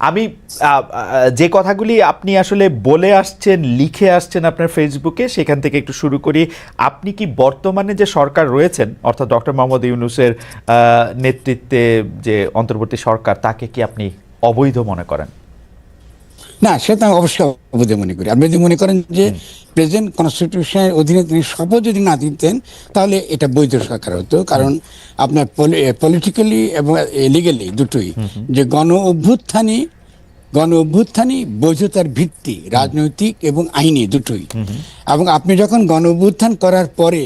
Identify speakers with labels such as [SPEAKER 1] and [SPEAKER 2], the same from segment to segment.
[SPEAKER 1] আমি যে কথাগুলি আপনি আসলে বলে আসছেন, লিখে আসছেন আপনার ফেসবুকে সেখান থেকে একটু শুরু করি। আপনি কি বর্তমানে যে সরকার রয়েছেন, অর্থাৎ ডক্টর মোহাম্মদ ইউনুসের নেতৃত্বে যে অন্তর্বর্তী সরকার, তাকে কি আপনি অবৈধ মনে করেন?
[SPEAKER 2] না সেটা আমি অবশ্যই অবৈধ মনে করি। আপনি যদি মনে করেন যে প্রেজেন্ট কনস্টিটিউশনের অধীনে তিনি শপথ যদি না দিতেন তাহলে এটা বৈধ সরকার হতো। কারণ আপনার পলিটিক্যালি এবং লিগালি দুটোই। যে গণ অভ্যুত্থানই গণ অভ্যুত্থানই বৈধতার ভিত্তি রাজনৈতিক এবং আইনি দুটোই। এবং আপনি যখন গণ অভ্যুত্থান করার পরে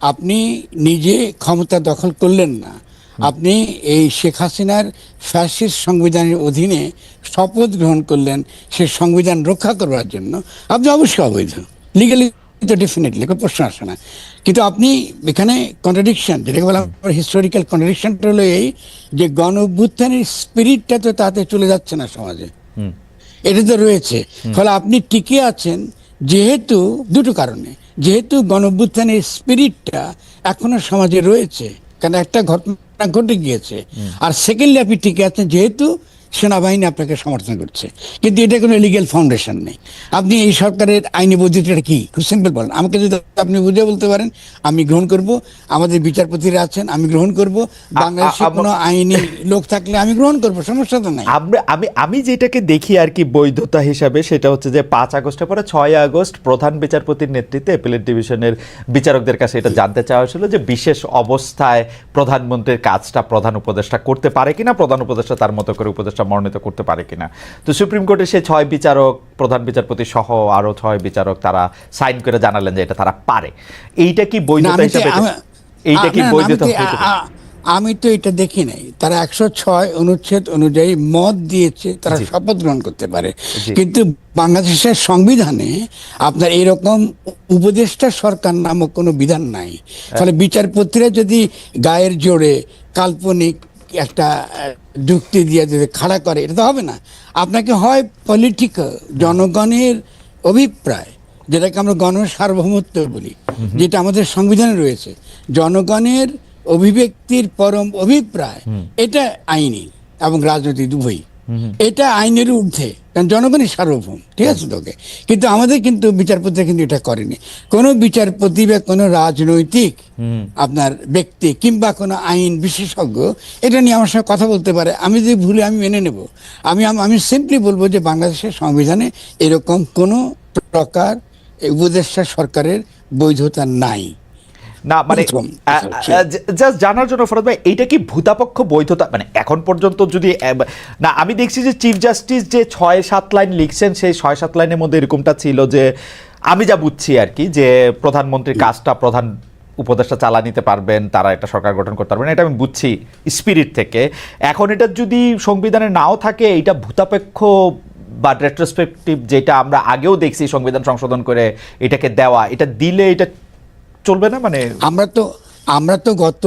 [SPEAKER 2] আপনি নিজে ক্ষমতা দখল করলেন না আপনি এই শেখ হাসিনার ফ্যাসিস্ট সংবিধানের অধীনে শপথ গ্রহণ করলেন সে সংবিধান রক্ষা করবার জন্য। আপনি অবশ্যই অবৈধ। লিগালি তো ডেফিনেটলি কোনো প্রশ্ন আসে না। কিন্তু আপনি এখানে কন্ট্রাডিকশন যেটাকে বলা হিস্টোরিক্যাল কন্ট্রাডিকশনটা হলো এই যে গণ অভ্যুত্থানের স্পিরিটটা তো তাতে চলে যাচ্ছে না সমাজে। এটা তো রয়েছে। ফলে আপনি টিকে আছেন যেহেতু দুটো কারণে। যেহেতু গণ অভ্যুত্থানের স্পিরিটটা এখনও সমাজে রয়েছে। কারণ একটা ঘটনা ঘটে গিয়েছে। আর সেকেন্ডলি আপনি টিকে আছেন যেহেতু সেনাবাহিনী আপনাকে সমর্থন করছে। কিন্তু এটা কোনো লিগেল ফাউন্ডেশন নেই। আপনি এই সরকারের আইনি বৈধতাটা কি? খুব সিম্পল বলেন। আমাকে যদি আপনি বুঝে বলতে পারেন আমি গ্রহণ করব। আমাদের বিচারপতিরা আছেন আমি গ্রহণ করব। বাংলাদেশে কোনো আইনি লোক থাকলে আমি গ্রহণ করব সমস্যা তো নাই।
[SPEAKER 1] আমি আমি যেটাকে দেখি আর কি বৈধতা হিসাবে সেটা হচ্ছে যে পাঁচ আগস্টের পরে ছয় আগস্ট প্রধান বিচারপতির নেতৃত্বে অ্যাপিলেট ডিভিশনের বিচারকদের কাছে এটা জানতে চাওয়া হয়েছিল যে বিশেষ অবস্থায় প্রধানমন্ত্রীর কাজটা প্রধান উপদেষ্টা করতে পারে কিনা প্রধান উপদেষ্টা তার মতো করে উপদেষ্টা মনোনীত করতে পারে কিনা। তো সুপ্রিম কোর্টে সে ছয় বিচারক প্রধান বিচারপতি সহ আরও ছয় বিচারক তারা সাইন করে জানালেন যে এটা তারা পারে। এইটা কি বৈধতা হিসাবে এইটা কি বৈধতা
[SPEAKER 2] আমি তো- আমি এটা দেখি নাই। তারা একশো ছয় অনুচ্ছেদ অনুযায়ী মত দিয়েছে তারা শপথ গ্রহণ করতে পারে। কিন্তু বাংলাদেশের সংবিধানে আপনার এরকম উপদেষ্টা সরকার নামক কোনো বিধান নাই। ফলে বিচারপতিরা যদি গায়ের জোরে কাল্পনিক একটা যুক্তি দিয়ে যদি খাড়া করে এটা তো হবে না। আপনাকে হয় পলিটিক্যাল জনগণের অভিপ্রায় যেটাকে আমরা গণ সার্বভৌমত্ব বলি যেটা আমাদের সংবিধানে রয়েছে। জনগণের অভিব্যক্তির পরম অভিপ্রায় এটা আইনি এবং রাজনৈতিক উভয়ই। এটা আইনের ঊর্ধ্বে কারণ জনগণই সার্বভৌম ঠিক আছে তোকে? কিন্তু আমাদের কিন্তু বিচারপতিরা কিন্তু এটা করেনি। কোনো বিচারপতি বা কোনো রাজনৈতিক আপনার ব্যক্তি কিংবা কোনো আইন বিশেষজ্ঞ এটা নিয়ে আমার সঙ্গে কথা বলতে পারে। আমি যদি ভুলে আমি মেনে নেব। আমি আমি সিম্পলি বলব যে বাংলাদেশের সংবিধানে এরকম কোনো প্রকার উপদেষ্টা সরকারের বৈধতা নাই।
[SPEAKER 1] না মানে। জাস্ট জানার জন্য ফরাদ ভাই এইটা কি ভূতাপক্ষ বৈধতা? মানে এখন পর্যন্ত যদি না আমি দেখছি যে চিফ জাস্টিস যে ছয় সাত লাইন লিখছেন সেই ছয় সাত লাইনের মধ্যে এরকমটা ছিল যে আমি যা বুঝছি আর কি যে প্রধানমন্ত্রীর কাজটা প্রধান উপদেষ্টা চালা নিতে পারবেন তারা একটা সরকার গঠন করতে পারবেন এটা আমি বুঝছি স্পিরিট থেকে। এখন এটা যদি সংবিধানে নাও থাকে এটা ভূতাপেক্ষ বা রেট্রোস্পেক্টিভ যেটা আমরা আগেও দেখছি সংবিধান সংশোধন করে এটাকে দেওয়া এটা দিলে এটা চলবে না? মানে
[SPEAKER 2] আমরা তো আমরা তো গত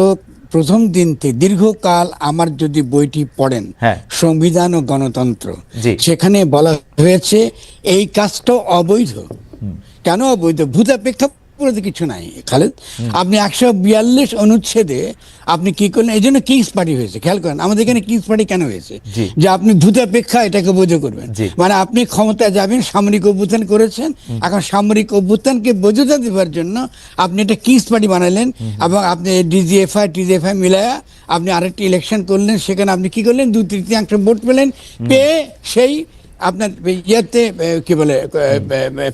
[SPEAKER 2] প্রথম দিন থেকে দীর্ঘকাল আমার যদি বইটি পড়েন
[SPEAKER 1] হ্যাঁ।
[SPEAKER 2] সংবিধান ও গণতন্ত্র সেখানে বলা হয়েছে এই কাজটা অবৈধ। কেন অবৈধ? ভূতাপেক্ষা পুরোতে কিছু নাই খালেদ। আপনি একশো বিয়াল্লিশ অনুচ্ছেদে আপনি কি করলেন? এই জন্য কিংস পার্টি হয়েছে খেয়াল করেন। আমাদের এখানে কিংস পার্টি কেন হয়েছে? যে আপনি ভূতাপেক্ষা এটাকে বৈধ করবেন। মানে আপনি ক্ষমতায় যাবেন সামরিক অভ্যুত্থান করেছেন। এখন সামরিক অভ্যুত্থানকে বৈধতা দেওয়ার জন্য আপনি এটা কিংস পার্টি বানালেন এবং আপনি ডিজিএফআই টিজিএফআই মিলায়া আপনি আরেকটি ইলেকশন করলেন। সেখানে আপনি কি করলেন? দু তৃতীয়াংশ ভোট পেলেন। পেয়ে সেই আপনার ইয়েতে কি বলে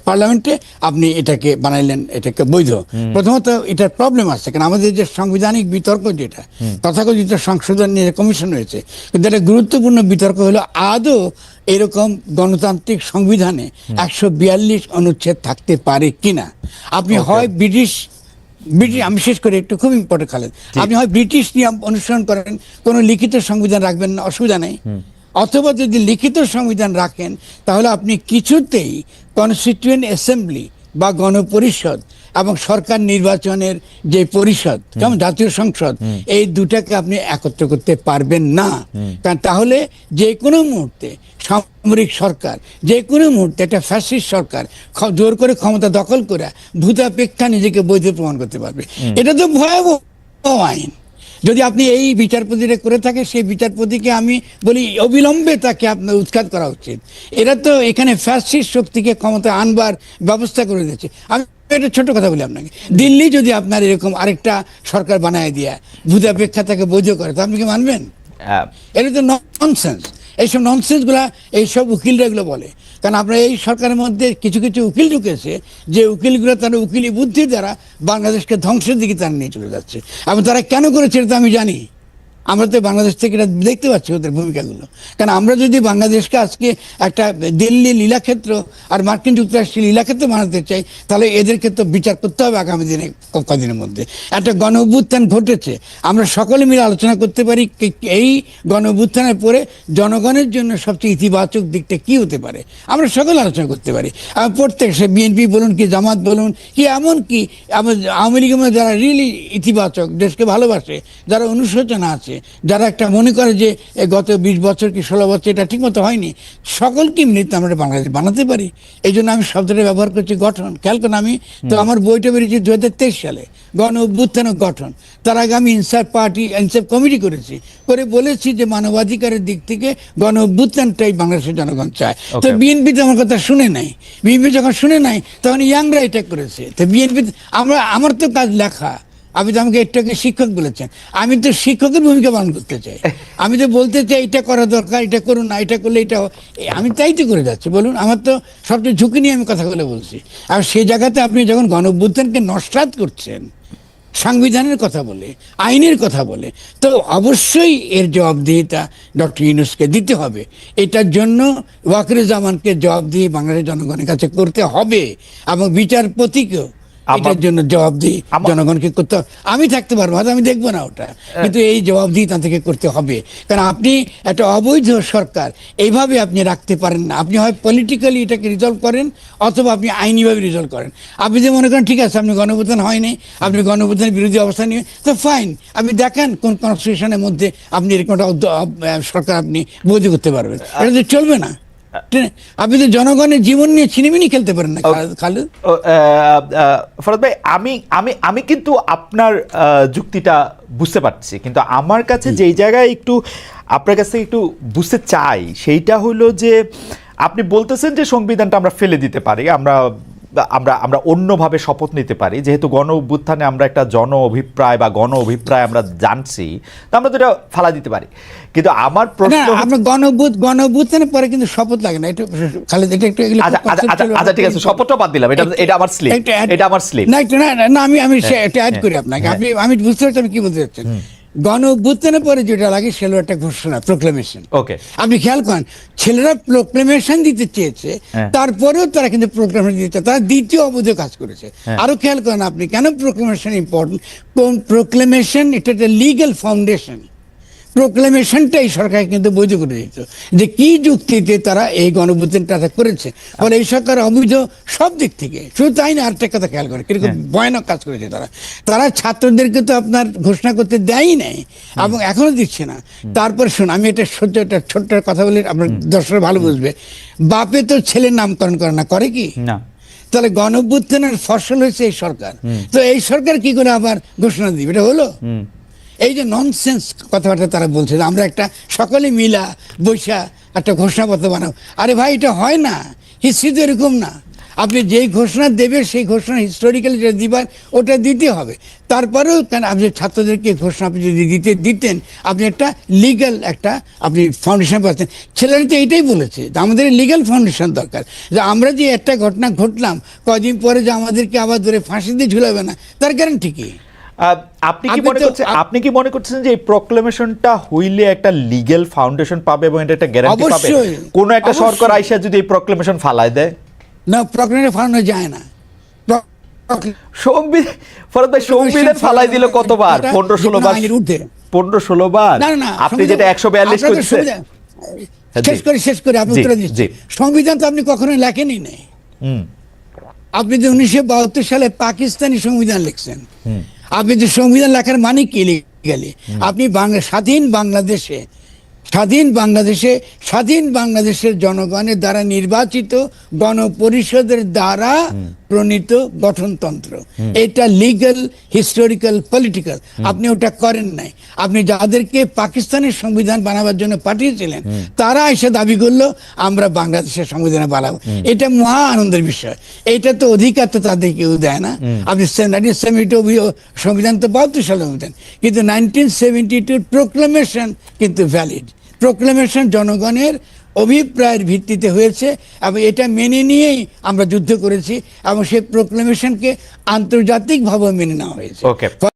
[SPEAKER 2] পার্লামেন্টে আপনি এটাকে বানাইলেন এটাকে বৈধ। প্রথমত এটার প্রবলেম আছে কারণ আমাদের যে সাংবিধানিক বিতর্ক যেটা তথাকথিত সংশোধন নিয়ে কমিশন হয়েছে কিন্তু একটা গুরুত্বপূর্ণ বিতর্ক হলো আদৌ এরকম গণতান্ত্রিক সংবিধানে একশো বিয়াল্লিশ অনুচ্ছেদ থাকতে পারে কিনা? আপনি হয় ব্রিটিশ ব্রিটিশ আমি শেষ করে একটু খুব ইম্পর্টেন্ট খালেন আপনি হয় ব্রিটিশ নিয়ম অনুসরণ করেন কোনো লিখিত সংবিধান রাখবেন না অসুবিধা নেই। অথবা যদি লিখিত সংবিধান রাখেন তাহলে আপনি কিছুতেই কনস্টিটিউয়েন্ট অ্যাসেম্বলি বা গণপরিষদ এবং সরকার নির্বাচনের যে পরিষদ যেমন জাতীয় সংসদ এই দুটাকে আপনি একত্র করতে পারবেন না। কারণ তাহলে যে কোনো মুহূর্তে সামরিক সরকার যে কোনো মুহূর্তে একটা ফ্যাসিস্ট সরকার জোর করে ক্ষমতা দখল করে ভূতাপেক্ষা নিজেকে বৈধ প্রমাণ করতে পারবে। এটা তো ভয়াবহ আইন। যদি আপনি এই বিচারপতিটা করে থাকে সেই বিচারপতিকে আমি বলি অবিলম্বে তাকে আপনার উৎখাত করা উচিত। এরা তো এখানে ফ্যাসিস্ট শক্তিকে ক্ষমতা আনবার ব্যবস্থা করে দিয়েছে। আমি একটা ছোট কথা বলি আপনাকে। দিল্লি যদি আপনার এরকম আরেকটা সরকার বানায় দিয়া ভূতাপেক্ষা তাকে বৈধ করে তো আপনি কি মানবেন?
[SPEAKER 1] আহ,
[SPEAKER 2] এটা তো ননসেন্স এইসব ননসেন্সগুলো এইসব উকিলরা এগুলো বলে। কারণ আমরা এই সরকারের মধ্যে কিছু কিছু উকিল ঢুকেছে, যে উকিলগুলো তারা উকিলি বুদ্ধি দ্বারা বাংলাদেশকে ধ্বংসের দিকে তারা নিয়ে চলে যাচ্ছে। এবং তারা কেন করেছে তো আমি জানি। আমরা তো বাংলাদেশ থেকে এটা দেখতে পাচ্ছি ওদের ভূমিকাগুলো। কারণ আমরা যদি বাংলাদেশকে আজকে একটা দিল্লি লীলাক্ষেত্র আর মার্কিন যুক্তরাষ্ট্রের লীলাক্ষেত্র বানাতে চাই, তাহলে এদেরকে তো বিচার করতে হবে আগামী দিনে কদিনের মধ্যে। একটা গণ অভ্যুত্থান ঘটেছে। আমরা সকলে মিলে আলোচনা করতে পারি এই গণ অভ্যুত্থানের পরে জনগণের জন্য সবচেয়ে ইতিবাচক দিকটা কি হতে পারে। আমরা সকলে আলোচনা করতে পারি। প্রত্যেক সে বিএনপি বলুন কি জামাত বলুন কি এমন কি আওয়ামী লীগের মধ্যে যারা রিয়েলি ইতিবাচক, দেশকে ভালোবাসে, যারা অনুশোচনা আছে যারা একটা মনে করে যে গত বিশ বছর কি ষোলো বছর এটা ঠিকমতো হয়নি সকলকে মিলিত আমরা বাংলাদেশ বানাতে পারি। এই জন্য আমি শব্দটা ব্যবহার করছি গঠন। খেয়াল করুন আমি তো আমার বইটা বেরিয়েছে দু হাজার তেইশ সালে গণ অভ্যুত্থান গঠন। তার আগে আমি ইনসাফ পার্টি ইনসাফ কমিটি করেছি। করে বলেছি যে মানবাধিকারের দিক থেকে গণ অভ্যুত্থানটাই বাংলাদেশের জনগণ চায়। তো. বিএনপি তো আমার কথা শুনে নাই। বিএনপি যখন শুনে নাই তখন ইয়াংরা এটা করেছে। তো বিএনপি আমরা আমার তো কাজ লেখা। আপনি তো আমাকে একটাকে শিক্ষক বলেছেন। আমি তো শিক্ষকের ভূমিকা পালন করতে চাই। আমি তো বলতে চাই, এটা করা দরকার, এটা করুন না, এটা করলে এটা আমি তাই তো করে যাচ্ছি। বলুন, আমার তো সবচেয়ে ঝুঁকি নিয়ে আমি কথাগুলো বলছি। আর সেই জায়গাতে আপনি যখন গণ অভ্যুত্থানকে নস্বাত করছেন, সংবিধানের কথা বলে, আইনের কথা বলে, তো অবশ্যই এর জবাবদিহিতা ডক্টর ইউনুসকে দিতে হবে। এটার জন্য ওয়াকরুজ্জামানকে জবাবদিহি বাংলাদেশের জনগণের কাছে করতে হবে এবং বিচারপতিকেও এটার জন্য জবাবদিহি জনগণকে করতে হবে। আমি থাকতে পারব আমি দেখব না ওটা। কিন্তু এই জবাবদিহি তাদেরকে করতে হবে। কারণ আপনি একটা অবৈধ সরকার এইভাবে আপনি রাখতে পারেন না। আপনি হয় পলিটিক্যালি এটাকে রিজলভ করেন অথবা আপনি আইনিভাবে রিজলভ করেন। আপনি যে মনে করেন ঠিক আছে আপনি গণভোটন হয়নি আপনি গণভোটনের বিরোধী অবস্থান নিয়ে তো ফাইন আপনি দেখেন কোন কনস্টিটিউশনের মধ্যে আপনি এরকম একটা সরকার আপনি বৈধ করতে পারবেন। এটা তো চলবে না। আপনি তো জনগণের জীবন নিয়ে ছিনিমিনি খেলতে পারেন না
[SPEAKER 1] আহ, ফরাদ ভাই আমি আমি আমি কিন্তু আপনার যুক্তিটা বুঝতে পারছি কিন্তু আমার কাছে যেই জায়গায় একটু আপনার কাছ থেকে একটু বুঝতে চাই সেইটা হলো যে আপনি বলতেছেন যে সংবিধানটা আমরা ফেলে দিতে পারি আমরা আমরা আমরা অন্যভাবে শপথ নিতে পারি। যেহেতু গণ অভ্যুত্থানে আমরা একটা জন অভিপ্রায় বা গণ অভিপ্রায় আমরা জানছি তো আমরা তো এটা ফালা দিতে পারি। কিন্তু আমার প্রশ্ন
[SPEAKER 2] আমরা গণভূত গণভূতের পরে কিন্তু শপথ লাগে না। একটু খালেদ এটা একটু
[SPEAKER 1] আচ্ছা আচ্ছা আচ্ছা ঠিক আছে শপথটা বাদ দিলাম। এটা এটা আমার স্লিপ এটা আমার স্লিপ
[SPEAKER 2] না না আমি আমি একটা অ্যাড করি আপনাকে। আপনি আমি বুঝতে পারছি আপনি কি বলতে চাচ্ছেন। গণ অভ্যুত্থানের পরে যেটা লাগে সেলো একটা ঘোষণা প্রোক্লেমেশন
[SPEAKER 1] ওকে
[SPEAKER 2] আপনি খেয়াল করেন ছেলেরা প্রোক্লেমেশন দিতে চেয়েছে
[SPEAKER 1] হ্যাঁ।
[SPEAKER 2] তারপরেও তারা কিন্তু প্রোক্লেমেশন দিতে তারা দ্বিতীয় অবধে কাজ করেছে।
[SPEAKER 1] হ্যাঁ।
[SPEAKER 2] আরও খেয়াল করেন আপনি কেন প্রোক্লেমেশন ইম্পর্টেন্ট কোন প্রোক্লেমেশন এটা একটা লিগ্যাল ফাউন্ডেশন প্রোক্লেমেশনটা এই সরকার কিন্তু বৈধ করে দিত যে কি যুক্তিতে তারা এই গণভূতিটা করেছে? ফলে এই সরকার অবৈধ সব দিক থেকে। শুধু তাই না আরেকটা কথা খেয়াল করে কীরকম ভয়ানক কাজ করেছে তারা। তারা ছাত্রদেরকে তো আপনার ঘোষণা করতে দেয়ই নাই এবং এখনও দিচ্ছে না। তারপর শুন আমি এটা সত্য একটা ছোট্ট কথা বলে আপনার দর্শক ভালো বুঝবে। বাপে তো ছেলের নামকরণ করে না করে কি?
[SPEAKER 1] না।
[SPEAKER 2] তাহলে গণভ্যুত্থানের ফসল হয়েছে এই সরকার। তো এই সরকার কি করে আবার ঘোষণা দিবে? এটা হলো? এই যে ননসেন্স কথাবার্তা তারা বলছে আমরা একটা সকলে মিলা বৈশা একটা ঘোষণাপত্র বানাবো আরে ভাই এটা হয় না। হিস্ট্রি তো এরকম না। আপনি যেই ঘোষণা দেবে সেই ঘোষণা হিস্টোরিক্যালি যেটা দিবার ওটা দিতে হবে। তারপরেও কেন আপনি ছাত্রদেরকে ঘোষণা আপনি যদি দিতে দিতেন আপনি একটা লিগ্যাল একটা আপনি ফাউন্ডেশন পাচ্ছেন ছেলেরা তো এইটাই বলেছে যে আমাদের লিগ্যাল ফাউন্ডেশন দরকার। যে আমরা যে একটা ঘটনা ঘটলাম কদিন পরে যে আমাদেরকে আবার ধরে ফাঁসি দিয়ে ঝুলাবে না তার গ্যারান্টি কি?
[SPEAKER 1] আহ, আপনি কি মনে করছেন আপনি কি মনে করছেন যে এই প্রক্লেমেশনটা হইলে একটা লিগ্যাল ফাউন্ডেশন পাবে এবং এটা একটা গ্যারান্টি পাবে? কোন একটা সরকার আইসা যদি এই প্রক্লেমেশন ফালায় দেয়?
[SPEAKER 2] না প্রক্রিয়া ফালানো যায় না।
[SPEAKER 1] সংবিধান ফরদ ভাই সংবিধান ফালাই দিল কতবার? পনেরো ষোলো বার। পনেরো ষোলো বার।
[SPEAKER 2] না
[SPEAKER 1] আপনি যেটা একশো বিয়াল্লিশ করছেন। হ্যাঁ,
[SPEAKER 2] শেষ। করে শেষ করে আপনি উত্তর দিচ্ছি সংবিধান তো আপনি কখনোই লেখেনই নাই।
[SPEAKER 1] হুম।
[SPEAKER 2] আপনি যে উনিশশো বাহাত্তর সালে পাকিস্তানি সংবিধান লিখছেন আপনি যে সংবিধান লেখার মানে কি গেলে আপনি বাংলা স্বাধীন বাংলাদেশে স্বাধীন বাংলাদেশে স্বাধীন বাংলাদেশের জনগণের দ্বারা নির্বাচিত গণপরিষদের দ্বারা প্রণীত গঠনতন্ত্র। এটা লিগ্যাল হিস্টোরিক্যাল পলিটিক্যাল আপনি ওটা করেন নাই। আপনি যাদেরকে পাকিস্তানের সংবিধান বানাবার জন্য পাঠিয়েছিলেন তারা এসে দাবি করল আমরা বাংলাদেশের সংবিধান বানাবো। এটা মহা আনন্দের বিষয়। এটা তো অধিকার তো তাদের কেউ দেয় না। আপনি নাইনটিন সেভেন্টি সংবিধান তো বাহাত্তর সালে সংবিধান কিন্তু নাইনটিন সেভেন্টি টু প্রোক্লামেশন কিন্তু ভ্যালিড প্রোক্লামেশন জনগণের অভিপ্রায়ের ভিত্তিতে হয়েছে এবং এটা মেনে নিয়েই আমরা যুদ্ধ করেছি এবং সেই প্রোক্লামেশনকে আন্তর্জাতিকভাবে মেনে নেওয়া হয়েছে.